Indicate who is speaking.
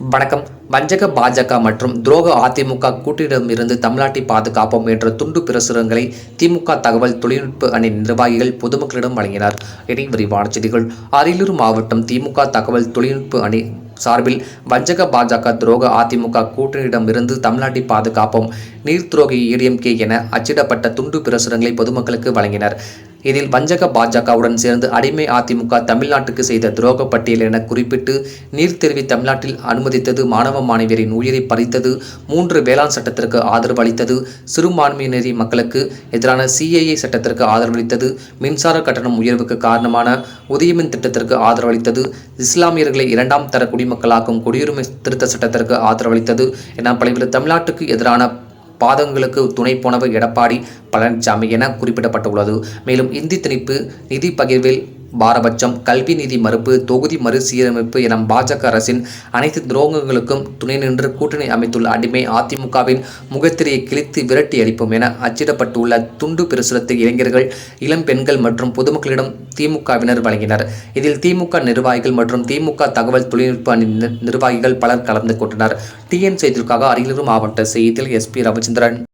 Speaker 1: வணக்கம். வஞ்சக பாஜக மற்றும் துரோக அதிமுக கூட்டிடமிருந்து தமிழ்நாட்டை பாதுகாப்போம் என்ற துண்டு பிரசுரங்களை திமுக தகவல் தொழில்நுட்ப அணி நிர்வாகிகள் பொதுமக்களிடம் வழங்கினார். இனி விரிவான செய்திகள். அரியலூர் மாவட்டம் திமுக தகவல் தொழில்நுட்ப அணி சார்பில் வஞ்சக பாஜக துரோக அதிமுக கூட்டணியிடமிருந்து தமிழ்நாட்டை பாதுகாப்போம் நீர் துரோகி ஏடிஎம்கே என அச்சிடப்பட்ட துண்டு பிரசுரங்களை பொதுமக்களுக்கு வழங்கினர். இதில் வஞ்சக பாஜகவுடன் சேர்ந்து அடிமை அதிமுக தமிழ்நாட்டுக்கு செய்த துரோக பட்டியல் என குறிப்பிட்டு நீர் தெரிவி தமிழ்நாட்டில் அனுமதித்தது மாணவ மாணவியரின் உயிரை பறித்தது மூன்று வேளாண் சட்டத்திற்கு ஆதரவு அளித்தது சிறுபான்மையினரி மக்களுக்கு எதிரான சிஏஏ சட்டத்திற்கு ஆதரவளித்தது மின்சார கட்டணம் உயர்வுக்கு காரணமான உதயமின் திட்டத்திற்கு ஆதரவளித்தது இஸ்லாமியர்களை இரண்டாம் தர குடிமக்களாக்கும் குடியுரிமை திருத்த சட்டத்திற்கு ஆதரவளித்தது என பல்வேறு தமிழ்நாட்டுக்கு எதிரான பாதங்களுக்கு துணை போனவர் எடப்பாடி பழனிசாமி என குறிப்பிடப்பட்டுள்ளது. மேலும் இந்தி திணிப்பு நிதி பகிர்வில் பாரபட்சம் கல்வி நிதி மறுப்பு தொகுதி மறுசீரமைப்பு என பாஜக அரசின் அனைத்து துரோகங்களுக்கும் துணை நின்று கூட்டணி அமைத்துள்ள அடிமை அதிமுகவின் முகத்திரையை கிழித்து விரட்டி அடிப்போம் என அச்சிடப்பட்டுள்ள துண்டு பிரசுரத்தை இளைஞர்கள் இளம் பெண்கள் மற்றும் பொதுமக்களிடம் திமுகவினர் வழங்கினர். இதில் திமுக நிர்வாகிகள் மற்றும் திமுக தகவல் தொழில்நுட்ப அணி நிர்வாகிகள் பலர் கலந்து கொண்டனர். டிஎன் செய்திகளுக்காக அரியலூர் மாவட்ட செய்தியில் எஸ்பி ரவிச்சந்திரன்.